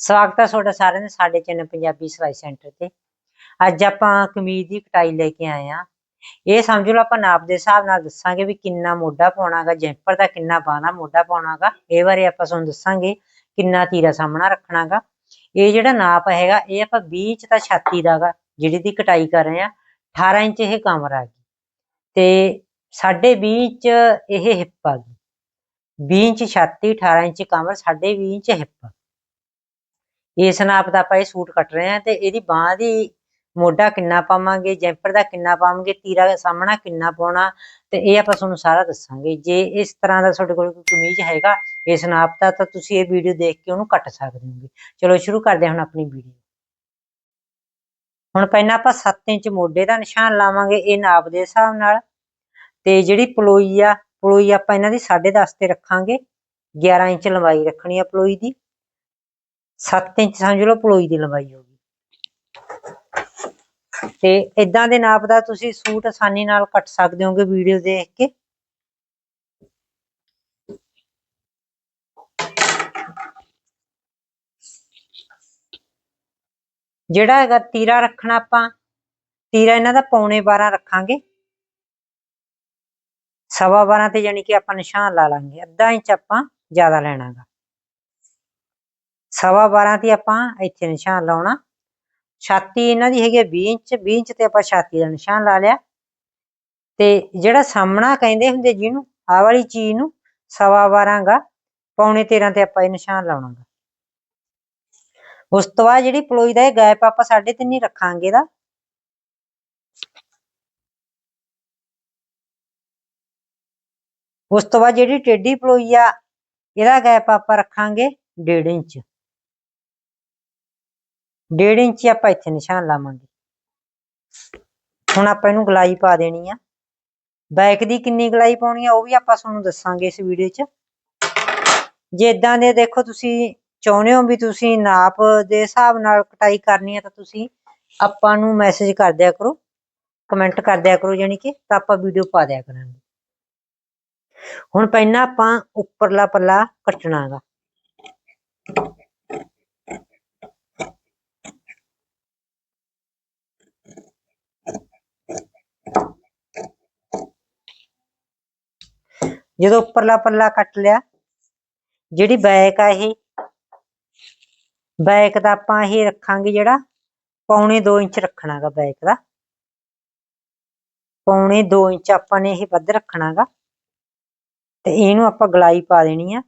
ਸਵਾਗਤ ਹੈ ਤੁਹਾਡਾ ਸਾਰਿਆਂ ਦਾ ਸਾਡੇ ਚੈਨਲ ਪੰਜਾਬੀ ਸਿਲਾਈ ਸੈਂਟਰ ਤੇ। ਅੱਜ ਆਪਾਂ ਕਮੀਜ਼ ਦੀ ਕਟਾਈ ਲੈ ਕੇ ਆਏ ਆ ਇਹ ਸਮਝ ਲਓ ਆਪਾਂ ਨਾਪ ਦੇ ਹਿਸਾਬ ਨਾਲ ਦੱਸਾਂਗੇ ਵੀ ਕਿੰਨਾ ਮੋਢਾ ਪਾਉਣਾਗਾ ਜੈਂਪਰ ਦਾ ਕਿੰਨਾ ਬਾਣਾ ਮੋਢਾ ਪਾਉਣਾਗਾ ਇਹ ਬਾਰੇ ਆਪਾਂ ਤੁਹਾਨੂੰ ਦੱਸਾਂਗੇ ਕਿੰਨਾ ਤੀਰਾ ਸਾਹਮਣਾ ਰੱਖਣਾਗਾ ਇਹ ਜਿਹੜਾ ਨਾਪ ਹੈਗਾ, ਇਹ ਆਪਾਂ 20 ਇੰਚ ਦਾ ਛਾਤੀ ਦਾਗਾ ਜਿਹੜੀ ਦੀ ਕਟਾਈ ਕਰ ਰਹੇ ਆ 18 ਇੰਚ ਇਹ ਕਮਰ ਆ ਗਈ। ਤੇ 20.5 ਇੰਚ ਇਹ ਹਿੱਪ ਆ ਗਈ। 20 ਇੰਚ ਛਾਤੀ 18 ਇੰਚ ਕਮਰ 20.5 ਇੰਚ ਹਿੱਪ। ਇਸ ਨਾਪ ਦਾ ਆਪਾਂ ਇਹ ਸੂਟ ਕੱਟ ਰਹੇ ਹਾਂ ਤੇ ਇਹਦੀ ਬਾਹ ਦੀ ਮੋਢਾ ਕਿੰਨਾ ਪਾਵਾਂਗੇ, ਜੈਂਪਰ ਦਾ ਕਿੰਨਾ ਪਾਵਾਂਗੇ, ਤੀਰਾ ਦਾ ਸਾਹਮਣਾ ਕਿੰਨਾ ਪਾਉਣਾ ਤੇ ਇਹ ਆਪਾਂ ਤੁਹਾਨੂੰ ਸਾਰਾ ਦੱਸਾਂਗੇ। ਜੇ ਇਸ ਤਰ੍ਹਾਂ ਦਾ ਤੁਹਾਡੇ ਕੋਲ ਕੋਈ ਕਮੀਜ਼ ਹੈਗਾ ਇਸ ਨਾਪ ਦਾ ਤਾਂ ਤੁਸੀਂ ਇਹ ਵੀਡੀਓ ਦੇਖ ਕੇ ਉਹਨੂੰ ਕੱਟ ਸਕਦੇ ਹੋਗੇ। ਚਲੋ ਸ਼ੁਰੂ ਕਰਦੇ ਹਾਂ ਹੁਣ ਆਪਣੀ ਵੀਡੀਓ। ਹੁਣ ਪਹਿਲਾਂ ਆਪਾਂ 7 ਇੰਚ ਮੋਢੇ ਦਾ ਨਿਸ਼ਾਨ ਲਾਵਾਂਗੇ, ਇਹ ਨਾਪ ਦੇ ਹਿਸਾਬ ਨਾਲ। ਤੇ ਜਿਹੜੀ ਪਲੋਈ ਆ, ਪਲੋਈ ਆਪਾਂ ਇਹਨਾਂ ਦੀ 10.5 ਤੇ ਰੱਖਾਂਗੇ। 11 ਇੰਚ ਲੰਬਾਈ ਰੱਖਣੀ ਆ ਪਲੋਈ ਦੀ। 7 ਇੰਚ ਸਮਝ ਲਓ, ਪਲੋਈ ਦੀ ਲੰਬਾਈ ਹੋ ਗਈ। ਤੇ ਇਦਾਂ ਦੇ ਨਾਪ ਦਾ ਤੁਸੀਂ ਸੂਟ ਆਸਾਨੀ ਨਾਲ ਕੱਟ ਸਕਦੇ ਹੋਗੇ ਵੀਡੀਓ ਦੇਖ ਕੇ। ਜਿਹੜਾ ਹੈਗਾ ਤੀਰਾ ਰੱਖਣਾ ਆਪਾਂ, ਤੀਰਾ ਇਹਨਾਂ ਦਾ ਪੌਣੇ 12 ਰੱਖਾਂਗੇ। ਸਵਾ 12 ਤੇ ਯਾਨੀ ਕਿ ਆਪਾਂ ਨਿਸ਼ਾਨ ਲਾ ਲਾਂਗੇ। ਅੱਧਾ ਇੰਚ ਆਪਾਂ ਜ਼ਿਆਦਾ ਲੈਣਾਗਾ। ਸਵਾ 12 ਤੇ ਆਪਾਂ ਇੱਥੇ ਨਿਸ਼ਾਨ ਲਾਉਣਾ। ਛਾਤੀ ਇਹਨਾਂ ਦੀ ਹੈਗੀ 20 ਇੰਚ 20 ਇੰਚ ਤੇ ਆਪਾਂ ਛਾਤੀ ਦਾ ਨਿਸ਼ਾਨ ਲਾ ਲਿਆ। ਤੇ ਜਿਹੜਾ ਸਾਹਮਣਾ ਕਹਿੰਦੇ ਹੁੰਦੇ ਜਿਹਨੂੰ ਆ ਵਾਲੀ ਚੀਜ਼ ਨੂੰ ਸਵਾ 12 ਗਾ ਪੌਣੇ 13 ਤੇ ਆਪਾਂ ਇਹ ਨਿਸ਼ਾਨ ਲਾਉਣਾਗਾ। ਉਸ ਤੋਂ ਬਾਅਦ ਜਿਹੜੀ ਪਲੋਈ ਦਾ ਇਹ ਗੈਪ ਆਪਾਂ 3.5 ਹੀ ਰੱਖਾਂਗੇ ਦਾ ਉਸ ਤੋਂ ਬਾਅਦ ਜਿਹੜੀ ਟੇਢੀ ਪਲੋਈ ਆ, ਇਹਦਾ ਗੈਪ ਆਪਾਂ ਰੱਖਾਂਗੇ 1.5 ਇੰਚ। 1.5 ਇੰਚ ਆਪਾਂ ਇੱਥੇ ਨਿਸ਼ਾਨ ਲਾਵਾਂਗੇ। ਹੁਣ ਆਪਾਂ ਇਹਨੂੰ ਗਲਾਈ ਪਾ ਦੇਣੀ ਆ। ਬੈਕ ਦੀ ਕਿੰਨੀ ਗਲਾਈ ਪਾਉਣੀ ਆ ਉਹ ਵੀ ਆਪਾਂ ਤੁਹਾਨੂੰ ਦੱਸਾਂਗੇ ਇਸ ਵੀਡੀਓ 'ਚ। ਜੇ ਇਦਾਂ ਦੇ ਦੇਖੋ ਤੁਸੀਂ ਚਾਹੁੰਦੇ ਹੋ ਵੀ ਤੁਸੀਂ ਨਾਪ ਦੇ ਹਿਸਾਬ ਨਾਲ ਕਟਾਈ ਕਰਨੀ ਹੈ ਤਾਂ ਤੁਸੀਂ ਆਪਾਂ ਨੂੰ ਮੈਸੇਜ ਕਰ ਦਿਆ ਕਰੋ। ਕਮੈਂਟ ਕਰ ਦਿਆ ਕਰੋ ਯਾਨੀ ਕਿ ਤਾਂ ਆਪਾਂ ਵੀਡੀਓ ਪਾ ਦਿਆ ਕਰਾਂਗੇ। ਹੁਣ ਪਹਿਲਾਂ ਆਪਾਂ ਉੱਪਰਲਾ ਪੱਲਾ ਕੱਟਣਾਗਾ। ਜਦੋਂ ਉੱਪਰਲਾ ਪੱਲਾ ਕੱਟ ਲਿਆ, ਜਿਹੜੀ ਬੈਕ ਆ ਇਹ, ਬੈਕ ਦਾ ਆਪਾਂ ਇਹ ਰੱਖਾਂਗੇ ਜਿਹੜਾ ਪੌਣੇ 2 ਇੰਚ ਰੱਖਣਾਗਾ ਬੈਕ ਦਾ। ਪੌਣੇ 2 ਇੰਚ ਆਪਾਂ ਨੇ ਇਹ ਵੱਧ ਰੱਖਣਾਗਾ ਤੇ ਇਹਨੂੰ ਆਪਾਂ ਗਲਾਈ ਪਾ ਦੇਣੀ ਆ।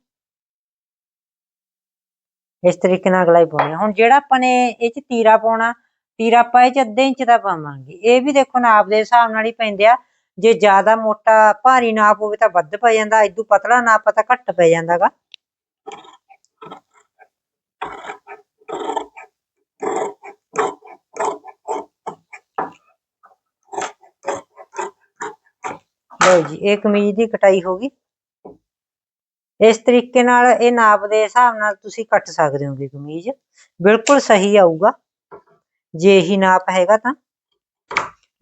ਇਸ ਤਰੀਕੇ ਨਾਲ ਗਲਾਈ ਪਾਉਣੀ ਆ। ਹੁਣ ਜਿਹੜਾ ਆਪਾਂ ਨੇ ਇਹ ਚ ਤੀਰਾ ਪਾਉਣਾ, ਤੀਰਾ ਆਪਾਂ ਇਹ ਚ ਅੱਧੇ ਇੰਚ ਦਾ ਪਾਵਾਂਗੇ। ਇਹ ਵੀ ਦੇਖੋ ਨਾਪ ਦੇ ਹਿਸਾਬ ਨਾਲ ਹੀ ਪੈਂਦੇ ਆ। ਜੇ ਜ਼ਿਆਦਾ ਮੋਟਾ ਭਾਰੀ ਨਾਪ ਹੋਵੇ ਤਾਂ ਵੱਧ ਪੈ ਜਾਂਦਾ ਇਦੋਂ ਪਤਲਾ ਨਾਪ ਤਾਂ ਘੱਟ ਪੈ ਜਾਂਦਾਗਾ। ਲਓ ਜੀ, ਇਹ ਕਮੀਜ਼ ਦੀ ਕਟਾਈ ਹੋ ਗਈ। ਇਸ ਤਰੀਕੇ ਨਾਲ ਇਹ ਨਾਪ ਦੇ ਹਿਸਾਬ ਨਾਲ ਤੁਸੀਂ ਕੱਟ ਸਕਦੇ ਹੋਗੇ ਕਮੀਜ਼। ਬਿਲਕੁਲ ਸਹੀ ਆਊਗਾ। ਜੇ ਇਹੀ ਨਾਪ ਹੈਗਾ ਤਾਂ।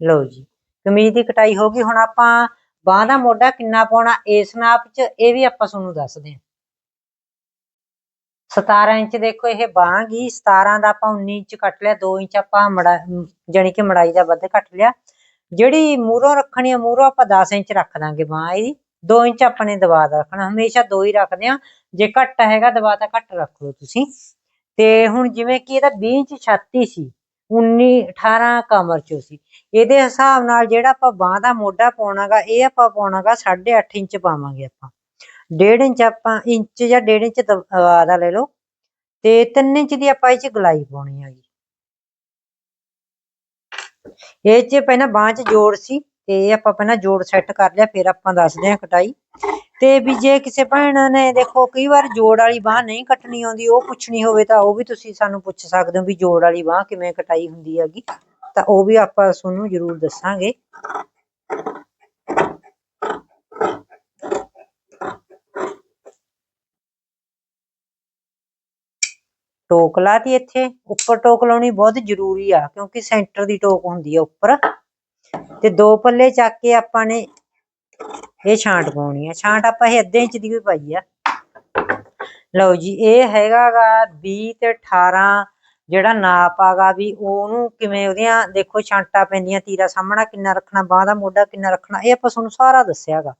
ਲਓ ਜੀ। ਕਮੀਜ਼ ਦੀ ਕਟਾਈ ਹੋ ਗਈ, ਹੁਣ ਆਪਾਂ ਬਾਹ ਦਾ ਮੋਢਾ ਕਿੰਨਾ ਪਾਉਣਾ, ਇਸ ਨਾਪ 'ਚ ਇਹ ਵੀ ਆਪਾਂ ਤੁਹਾਨੂੰ ਦੱਸਦੇ ਹਾਂ 17 ਇੰਚ ਦੇਖੋ, ਇਹ ਬਾਹ ਗਈ 17 ਦਾ ਆਪਾਂ 19 ਇੰਚ ਕੱਟ ਲਿਆ 2 ਇੰਚ ਆਪਾਂ ਮੜਾ ਜਾਨੀ ਕਿ ਮੜਾਈ ਦਾ ਵੱਧ ਕੱਟ ਲਿਆ। ਜਿਹੜੀ ਮੂਰੋਂ ਰੱਖਣੀ ਆ ਮੂਰੋਂ ਆਪਾਂ 10 ਇੰਚ ਰੱਖ ਦਾਂਗੇ ਬਾਹ ਇਹਦੀ। 2 ਇੰਚ ਆਪਾਂ ਨੇ ਦਬਾ ਰੱਖਣਾ, ਹਮੇਸ਼ਾ ਦੋ ਹੀ ਰੱਖਦੇ ਆ ਜੇ ਘੱਟ ਹੈਗਾ, ਦਬਾ ਤਾਂ ਘੱਟ ਰੱਖ ਲਓ ਤੁਸੀਂ। ਤੇ ਹੁਣ ਜਿਵੇਂ ਕਿ ਇਹਦਾ 20 ਇੰਚ ਛਾਤੀ ਸੀ 19 18 ਕਮਰ ਚੋਂ ਸੀ। ਇਹਦੇ ਹਿਸਾਬ ਨਾਲ ਜਿਹੜਾ ਆਪਾਂ ਬਾਹ ਦਾ ਮੋਢਾ ਪਾਉਣਾਗਾ, ਇਹ ਆਪਾਂ ਪਾਉਣਾਗਾ 8.5 ਇੰਚ ਪਾਵਾਂਗੇ ਆਪਾਂ। 1.5 ਇੰਚ ਆਪਾਂ, ਇੰਚ ਜਾਂ 1.5 ਇੰਚ ਦਬਾ ਦਾ ਲੈ ਲਓ। ਤੇ 3 ਇੰਚ ਦੀ ਆਪਾਂ ਇਹ ਚ ਗਲਾਈ ਪਾਉਣੀ ਹੈਗੀ। ਇਹ ਚ ਪਹਿਲਾਂ ਬਾਹ ਚ ਜੋੜ ਸੀ, ਤੇ ਇਹ ਆਪਾਂ ਪਹਿਲਾਂ ਜੋੜ ਸੈੱਟ ਕਰ ਲਿਆ, ਫਿਰ ਆਪਾਂ ਦੱਸਦੇ ਹਾਂ ਕਟਾਈ। ਤੇ ਵੀ ਜੇ ਕਿਸੇ ਭੈਣ ਨੇ ਦੇਖੋ, ਕਈ ਵਾਰ ਜੋੜ ਵਾਲੀ ਬਾਹ ਨਹੀਂ ਕੱਟਣੀ ਆਉਂਦੀ, ਉਹ ਪੁੱਛਣੀ ਹੋਵੇ ਤਾਂ ਉਹ ਵੀ ਤੁਸੀਂ ਸਾਨੂੰ ਪੁੱਛ ਸਕਦੇ ਹੋ ਵੀ ਜੋੜ ਵਾਲੀ ਬਾਹ ਕਿਵੇਂ ਕਟਾਈ ਹੁੰਦੀ ਹੈਗੀ। ਤਾਂ ਉਹ ਵੀ ਆਪਾਂ ਤੁਹਾਨੂੰ ਜ਼ਰੂਰ ਦੱਸਾਂਗੇ। ਟੋਕ ਲਾਤੀ ਇੱਥੇ, ਉੱਪਰ ਟੋਕ ਲਾਉਣੀ ਬਹੁਤ ਜ਼ਰੂਰੀ ਆ, ਕਿਉਂਕਿ ਸੈਂਟਰ ਦੀ ਟੋਕ ਹੁੰਦੀ ਆ ਉੱਪਰ। ਤੇ ਦੋ ਪੱਲੇ ਚੱਕ ਕੇ ਆਪਾਂ ਨੇ ਇਹ ਛਾਂਟ ਪਾਉਣੀ ਆ। ਛਾਂਟ ਆਪਾਂ ਇਹ ਅੱਧੇ ਇੰਚ ਦੀ ਵੀ ਪਾਈ ਆ। ਲਓ ਜੀ, ਇਹ ਹੈਗਾਗਾ 20 ਤੇ 18 ਜਿਹੜਾ ਨਾਪ ਆਗਾ ਵੀ ਉਹਨੂੰ ਕਿਵੇਂ ਉਹਦੀਆਂ, ਦੇਖੋ ਛਾਂਟਾਂ ਪੈਂਦੀਆਂ, ਤੀਰਾ ਸਾਹਮਣਾ ਕਿੰਨਾ ਰੱਖਣਾ, ਬਾਹ ਦਾ ਮੋਢਾ ਕਿੰਨਾ ਰੱਖਣਾ, ਇਹ ਆਪਾਂ ਤੁਹਾਨੂੰ ਸਾਰਾ ਦੱਸਿਆਗਾ।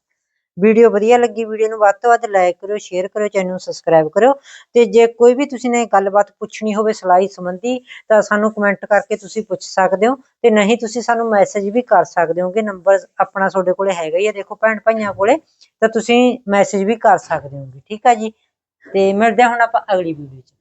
ਵੀਡੀਓ ਵਧੀਆ ਲੱਗੀ, ਵੀਡੀਓ ਨੂੰ ਵੱਧ ਤੋਂ ਵੱਧ ਲਾਈਕ ਕਰਿਓ ਸ਼ੇਅਰ ਕਰਿਓ ਚੈਨਲ ਨੂੰ ਸਬਸਕ੍ਰਾਈਬ ਕਰਿਓ ਤੇ ਜੇ ਕੋਈ ਵੀ ਤੁਸੀਂ ਨੇ ਗੱਲਬਾਤ ਪੁੱਛਣੀ ਹੋਵੇ ਸਿਲਾਈ ਸੰਬੰਧੀ ਤਾਂ ਸਾਨੂੰ ਕਮੈਂਟ ਕਰਕੇ ਤੁਸੀਂ ਪੁੱਛ ਸਕਦੇ ਹੋ ਤੇ ਨਹੀਂ ਤੁਸੀਂ ਸਾਨੂੰ ਮੈਸੇਜ ਵੀ ਕਰ ਸਕਦੇ ਹੋਗੇ ਨੰਬਰ ਆਪਣਾ ਤੁਹਾਡੇ ਕੋਲੇ ਹੈਗਾ ਹੀ ਆ, ਦੇਖੋ ਭੈਣ ਭਾਈਆਂ ਕੋਲੇ, ਤਾਂ ਤੁਸੀਂ ਮੈਸੇਜ ਵੀ ਕਰ ਸਕਦੇ ਹੋਗੇ, ਠੀਕ ਆ ਜੀ? ਤੇ ਮਿਲਦੇ ਹਾਂ ਹੁਣ ਆਪਾਂ ਅਗਲੀ ਵੀਡੀਓ 'ਚ।